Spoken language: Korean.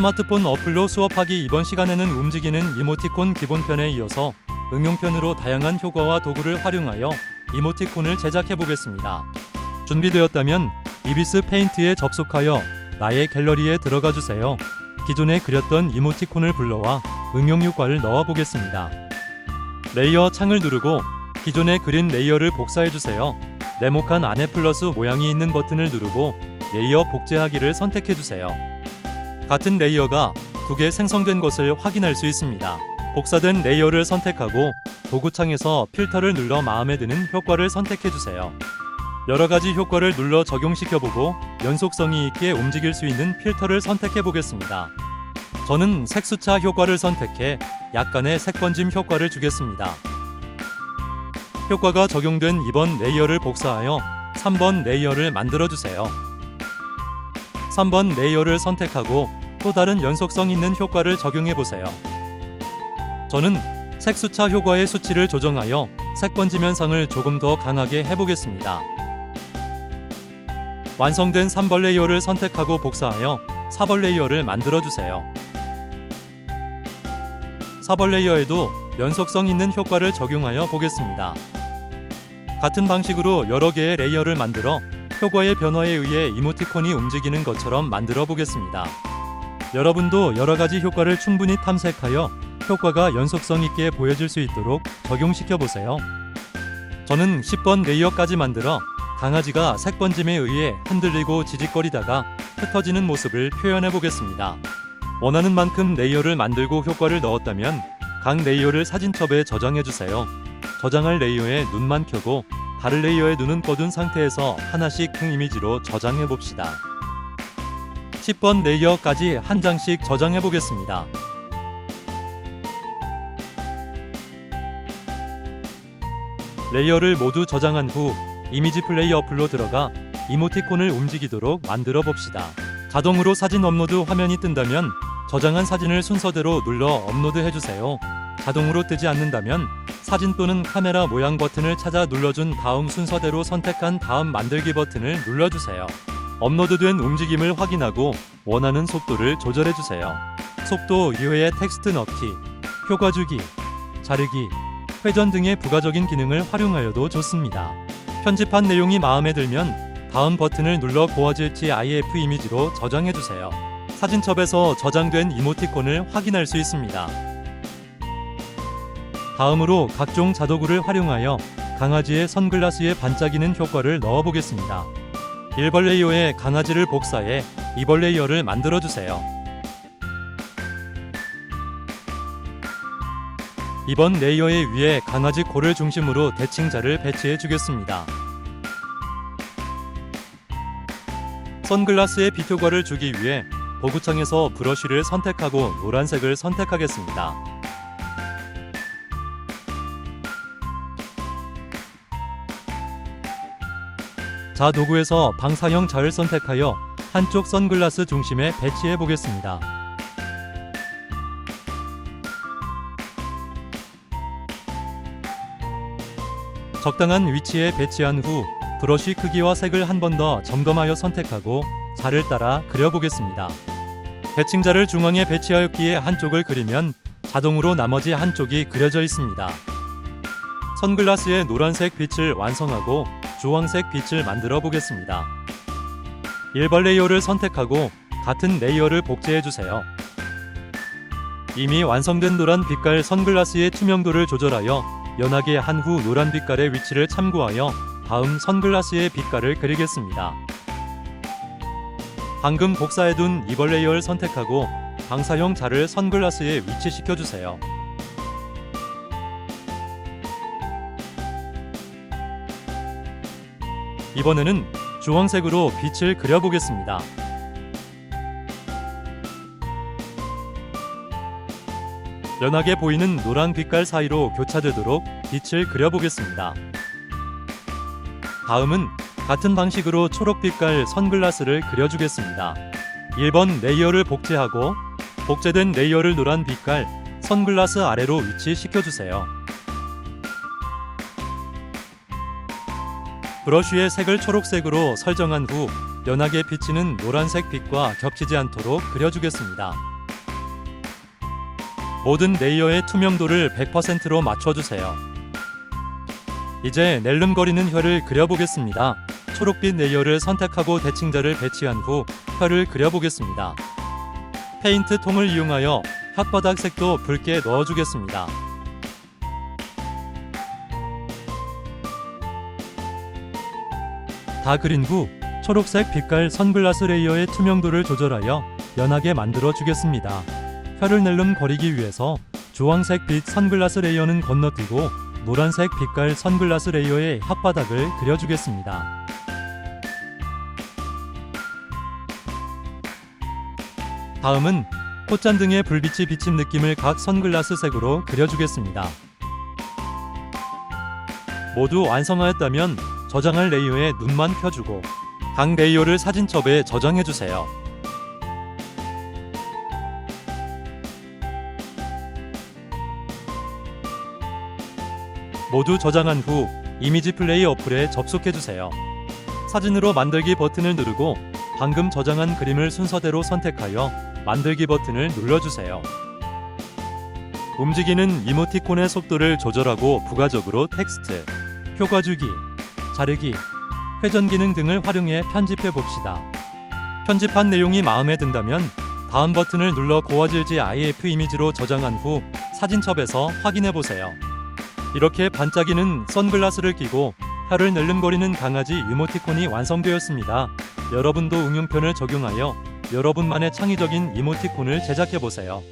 스마트폰 어플로 수업하기 이번 시간에는 움직이는 이모티콘 기본편에 이어서 응용편으로 다양한 효과와 도구를 활용하여 이모티콘을 제작해 보겠습니다. 준비되었다면 이비스 페인트에 접속하여 나의 갤러리에 들어가 주세요. 기존에 그렸던 이모티콘을 불러와 응용 효과를 넣어 보겠습니다. 레이어 창을 누르고 기존에 그린 레이어를 복사해 주세요. 네모칸 안에 플러스 모양이 있는 버튼을 누르고 레이어 복제하기를 선택해 주세요. 같은 레이어가 두 개 생성된 것을 확인할 수 있습니다. 복사된 레이어를 선택하고 도구창에서 필터를 눌러 마음에 드는 효과를 선택해 주세요. 여러 가지 효과를 눌러 적용시켜 보고 연속성이 있게 움직일 수 있는 필터를 선택해 보겠습니다. 저는 색수차 효과를 선택해 약간의 색번짐 효과를 주겠습니다. 효과가 적용된 2번 레이어를 복사하여 3번 레이어를 만들어 주세요. 3번 레이어를 선택하고 또 다른 연속성 있는 효과를 적용해 보세요. 저는 색수차 효과의 수치를 조정하여 색번짐 현상을 조금 더 강하게 해보겠습니다. 완성된 3번 레이어를 선택하고 복사하여 4번 레이어를 만들어 주세요. 4번 레이어에도 연속성 있는 효과를 적용하여 보겠습니다. 같은 방식으로 여러 개의 레이어를 만들어 효과의 변화에 의해 이모티콘이 움직이는 것처럼 만들어 보겠습니다. 여러분도 여러 가지 효과를 충분히 탐색하여 효과가 연속성 있게 보여질 수 있도록 적용시켜 보세요. 저는 10번 레이어까지 만들어 강아지가 색번짐에 의해 흔들리고 지직거리다가 흩어지는 모습을 표현해 보겠습니다. 원하는 만큼 레이어를 만들고 효과를 넣었다면 각 레이어를 사진첩에 저장해 주세요. 저장할 레이어에 눈만 켜고 다른 레이어에 눈은 꺼둔 상태에서 하나씩 큰 이미지로 저장해 봅시다. 10번 레이어까지 한 장씩 저장해 보겠습니다. 레이어를 모두 저장한 후 이미지 플레이 어플로 들어가 이모티콘을 움직이도록 만들어 봅시다. 자동으로 사진 업로드 화면이 뜬다면 저장한 사진을 순서대로 눌러 업로드 해주세요. 자동으로 뜨지 않는다면 사진 또는 카메라 모양 버튼을 찾아 눌러준 다음 순서대로 선택한 다음 만들기 버튼을 눌러주세요. 업로드된 움직임을 확인하고 원하는 속도를 조절해주세요. 속도 이외에 텍스트 넣기, 효과 주기, 자르기, 회전 등의 부가적인 기능을 활용하여도 좋습니다. 편집한 내용이 마음에 들면 다음 버튼을 눌러 고어질지 IF 이미지로 저장해주세요. 사진첩에서 저장된 이모티콘을 확인할 수 있습니다. 다음으로 각종 자도구를 활용하여 강아지의 선글라스에 반짝이는 효과를 넣어보겠습니다. 1번 레이어에 강아지를 복사해 2번 레이어를 만들어 주세요. 2번 레이어의 위에 강아지 코를 중심으로 대칭자를 배치해 주겠습니다. 선글라스에 빛 효과를 주기 위해 도구창에서 브러쉬를 선택하고 노란색을 선택하겠습니다. 자 도구에서 방사형 자를 선택하여 한쪽 선글라스 중심에 배치해 보겠습니다. 적당한 위치에 배치한 후 브러쉬 크기와 색을 한 번 더 점검하여 선택하고 자를 따라 그려보겠습니다. 배칭자를 중앙에 배치하였기에 한쪽을 그리면 자동으로 나머지 한쪽이 그려져 있습니다. 선글라스의 노란색 빛을 완성하고 주황색 빛을 만들어 보겠습니다. 1번 레이어를 선택하고 같은 레이어를 복제해 주세요. 이미 완성된 노란 빛깔 선글라스의 투명도를 조절하여 연하게 한 후 노란 빛깔의 위치를 참고하여 다음 선글라스의 빛깔을 그리겠습니다. 방금 복사해둔 2번 레이어를 선택하고 방사형 자를 선글라스에 위치시켜 주세요. 이번에는 주황색으로 빛을 그려보겠습니다. 연하게 보이는 노란 빛깔 사이로 교차되도록 빛을 그려보겠습니다. 다음은 같은 방식으로 초록 빛깔 선글라스를 그려주겠습니다. 1번 레이어를 복제하고 복제된 레이어를 노란 빛깔 선글라스 아래로 위치시켜주세요. 브러쉬의 색을 초록색으로 설정한 후 연하게 비치는 노란색 빛과 겹치지 않도록 그려주겠습니다. 모든 레이어의 투명도를 100%로 맞춰주세요. 이제 낼름거리는 혀를 그려보겠습니다. 초록빛 레이어를 선택하고 대칭자를 배치한 후 혀를 그려보겠습니다. 페인트 통을 이용하여 혓바닥 색도 붉게 넣어주겠습니다. 다 그린 후 초록색 빛깔 선글라스 레이어의 투명도를 조절하여 연하게 만들어 주겠습니다. 혀를 낼름 거리기 위해서 주황색 빛 선글라스 레이어는 건너뛰고 노란색 빛깔 선글라스 레이어의 혓바닥을 그려주겠습니다. 다음은 꽃잔 등의 불빛이 비친 느낌을 각 선글라스 색으로 그려주겠습니다. 모두 완성하였다면 저장할 레이어에 눈만 펴주고 각 레이어를 사진첩에 저장해주세요. 모두 저장한 후 이미지 플레이 어플에 접속해주세요. 사진으로 만들기 버튼을 누르고 방금 저장한 그림을 순서대로 선택하여 만들기 버튼을 눌러주세요. 움직이는 이모티콘의 속도를 조절하고 부가적으로 텍스트, 효과 주기, 자르기, 회전 기능 등을 활용해 편집해 봅시다. 편집한 내용이 마음에 든다면 다음 버튼을 눌러 고화질지 IF 이미지로 저장한 후 사진첩에서 확인해 보세요. 이렇게 반짝이는 선글라스를 끼고 혀를 낼름거리는 강아지 이모티콘이 완성되었습니다. 여러분도 응용편을 적용하여 여러분만의 창의적인 이모티콘을 제작해 보세요.